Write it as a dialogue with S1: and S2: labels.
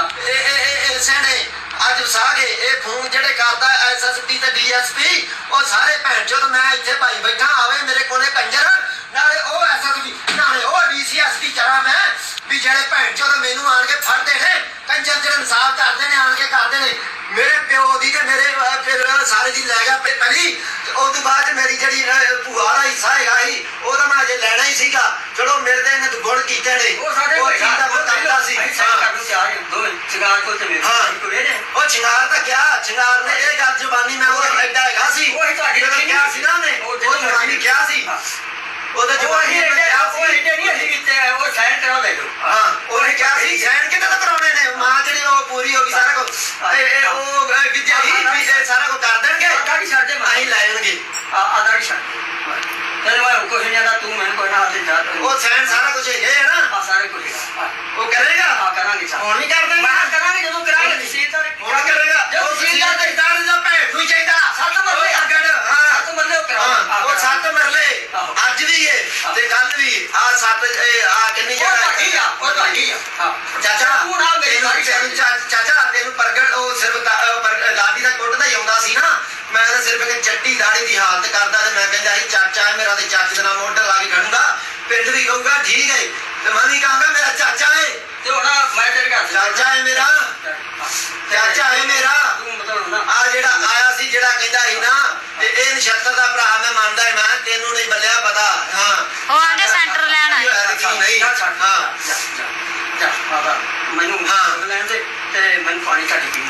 S1: ਇਹ ਇਹ ਇਹ ਸਹਿਣੇ ਅੱਜ ਸਾਗੇ ਇਹ ਫੋਨ ਜਿਹੜੇ ਕਰਦਾ ਐਸਐਸਪੀ ਤੇ ਡੀਐਸਪੀ ਉਹ ਸਾਰੇ ਭੈਣ ਚੋਦ ਮੈਂ ਇੱਥੇ ਭਾਈ ਬੈਠਾ ਆਵੇ ਮੇਰੇ ਕੋਲੇ ਕੰਜਰ ਨਾਲੇ ਉਹ ਐਸਐਸਪੀ ਨਾਲੇ ਉਹ ਡੀਸੀਐਸਪੀ ਚੜਾ ਮੈਂ ਵੀ ਜਿਹੜੇ ਭੈਣ ਚੋਦ ਮੈਨੂੰ ਆਣ ਕੇ ਫੜਦੇ ਨੇ ਕੰਜਰ ਜਿਹੜੇ ਇਨਸਾਫ ਕਰਦੇ ਨੇ ਆਣ ਕੇ ਕਰਦੇ ਨੇ ਮੇਰੇ ਪਿਓ ਦੀ ਤੇ ਮੇਰੇ ਫਿਰ ਸਾਰੇ ਦੀ ਲੈ ਗਿਆ ਪਹਿਲੀ ਉਸ ਤੋਂ ਬਾਅਦ ਮੇਰੀ ਜਿਹੜੀ ਭੂਆ ਦਾ ਹਿੱਸਾ ਹੈਗਾ ਸੀ ਉਹਦਾ ਮੈਂ ਅਜੇ ਲੈਣਾ ਹੀ ਸੀਗਾ ਚਲੋ ਮਿਲਦੇ ਨੇ ਗੁੜ ਕੀਤੇ ਨੇ।
S2: ਉਹ ਸਾਡੇ
S1: ਉਹ ਚੀਜ਼ ਦਾ ਹਾਂ। ਉਹ ਸ਼ਿੰਗਾਰ ਤਾਂ ਕਿਹਾ ਸ਼ਿੰਗਾਰ ਨੇ ਇਹ ਗੱਲ ਜ਼ੁਬਾਨੀ ਮੈਂ ਉਹ ਐਡਾ ਹੈਗਾ ਸੀ।
S2: ਉਹ ਹੀ ਤੁਹਾਡੀ
S1: ਜਦੋਂ ਕਿਹਾ ਸੀ ਨਾ ਨੇ
S2: ਉਹ
S1: ਉਹ
S2: ਜਦੋਂ
S1: ਜ਼ੁਬਾਨੀ ਕਿਹਾ ਸੀ।
S2: ਹਾਂ।
S1: ਉਹਦਾ
S2: ਉਹ
S1: ਜ਼ੁਬਾਨੀ
S2: ਹੀ
S1: ਮੈਂ
S2: ਇਹਨੇ
S1: ਕਿਹਾ
S2: ਉਹ
S1: ਸੀ।
S2: ਇਹਨੇ ਨਹੀਂ ਅਸੀਂ ਕੀਤੇ ਉਹ ਸਾਈਨ ਕਰਾ ਲੈ ਲਓ
S1: ਹਾਂ ਉਹਨੇ ਕਿਹਾ ਸੀ ਸੈਨ ਕਿਤੇ ਤਾਂ ਕਰਾਉਣੇ ਨੇ? ਮਾਂ ਜਿਹੜੀ ਉਹ ਪੂਰੀ ਹੋ ਗਈ ਸਾਰਾ ਕੁਝ ਇਹ ਇਹ ਉਹ ਅਹ, ਵਿਦਿਆ ਹੀ ਵੀ ਇਹ ਸਾਰਾ ਕੁਝ ਕਰ ਦੇਣਗੇ।
S2: ਹੀ ਛੱਡ ਦੇ
S1: ਅਸੀਂ ਲੈ ਜਾਣਗੇ।
S2: ਆ ਆਡਾ ਹੀ ਛੱਡ ਤੇਰੇ ਮੈਂ ਕੁਝ ਨਹੀਂ ਆਦਾ ਤੂੰ ਮੈਨੂੰ ਕੋਈ ਨਾ ਹੱਥ ਜਾ
S1: ਉਹ ਸੈਨ ਸਾਰਾ ਕੁਝ ਹੈਗੇ ਆ ਨਾ।
S2: ਸਾਰੇ ਕੁਝ
S1: ਉਹ ਕਰੇਗਾ?
S2: ਆ ਕਰਾਂਗੇ
S1: ਹੁਣ ਵੀ ਕਰ ਦੇਣਗੇ
S2: ਮੈਂ ਕਰਾਂਗੇ ਜਦੋਂ ਕਰਾਂਗੇ ਤਹਿਸੀਲਦਾਰ ਨੇ
S1: ਹੁਣ ਕਰੇਗਾ
S2: ਜਦੋਂ
S1: ਉਹ
S2: ਤਹਿਸੀਲਦਾਰ
S1: ਤਹਿਸੀਲਦਾਰ
S2: ਦੇ
S1: ਇਦਾਰ ਦਾ ਭੈਣ ਨੂੰ ਹੀ ਚਾਹੀਦਾ
S2: ਸੱਤ ਮਰਲੇ ਆ।
S1: ਉਹ ਅਗੜ, ਹਾਂ
S2: ਸੱਤ ਮਰਲੇ ਉਹ ਕਰਾਓ
S1: ਹਾਂ ਉਹ ਸੱਤ ਮਰਲੇ
S2: ਆਹੋ।
S1: ਅੱਜ ਵੀ ਏ ਤੇ ਕੱਲ ਵੀ ਆ ਸੱਤ ਇਹ ਆ ਕਿੰਨੀ
S2: ਉਹ
S1: ਜਗ੍ਹਾ
S2: ਤੁਹਾਡੀ ਆ ਉਹ ਤੁਹਾਡੀ ਆ ਹਾਂ
S1: ਚਾਚਾ
S2: ਤੂੰ ਨਾ ਮੇਰੀ
S1: ਤੈਨੂੰ-
S2: ਗਾੜੀ
S1: ਤੈਨੂੰ ਚਾ- ਚਾਚਾ ਤੈਨੂੰ ਪ੍ਰਗਟ ਉਹ ਸਿਰਫ ਤਾ- ਅਹ ਪਰ- ਲਾਡੀ ਦਾ ਕੁੱਟਦਾ ਹੀ ਆਉਂਦਾ ਸੀ ਨਾ ਮੈਂ ਤਾਂ ਸਿਰਫ ਇੱਕ ਦਾੜੀ ਦੀ ਹਾਲਤ ਕਰਦਾ ਤੇ ਮੈਂ ਕਹਿੰਦਾ ਸੀ ਚਾਚਾ ਹੈ ਮੇਰਾ ਤੇ ਚਾਚੇ ਦਾ ਨਾਮ ਮੋਢਾ ਲਾ ਕੇ ਖੜੂੰਗਾ। ਪਿੰਡ ਵੀ ਕਹੂਗਾ ਠੀਕ ਹੈ ਤੇ ਮੈਂ ਵੀ ਕਹਾਂਗਾ ਮੇਰਾ ਚਾਚਾ ਹੈ।
S2: ਤੇ ਹੁਣ ਮੈਂ ਤੇਰੇ ਘਰ
S1: ਚਾਚਾ ਹੈ ਮੇਰਾ। ਚਾਚਾ ਹੈ ਮੇਰਾ। ਆ ਜਿਹੜਾ ਆਇਆ ਸੀ ਜਿਹੜਾ ਕਹਿੰਦਾ ਸੀ ਨਾ ਤੇ ਇਹ ਨਛੱਤਰ ਦਾ ਭਰਾ ਮੈਂ ਮੰਨਦਾ ਹਾਂ ਮੈਂ ਤੈਨੂੰ ਨਹੀਂ ਬੱਲਿਆ ਪਤਾ। ਹਾਂ।
S3: ਉਹ ਆਂਦੇ ਸੈਂਟਰ ਲੈਣ ਆਏ।
S1: ਨਹੀਂ। ਹਾਂ।
S2: ਮੈਨੂੰ
S1: ਹਾਂ।
S2: ਲੈਣ ਦੇ ਤੇ ਮੈਨੂੰ ਪਾਣੀ ਘੱਟ ਪੀਣ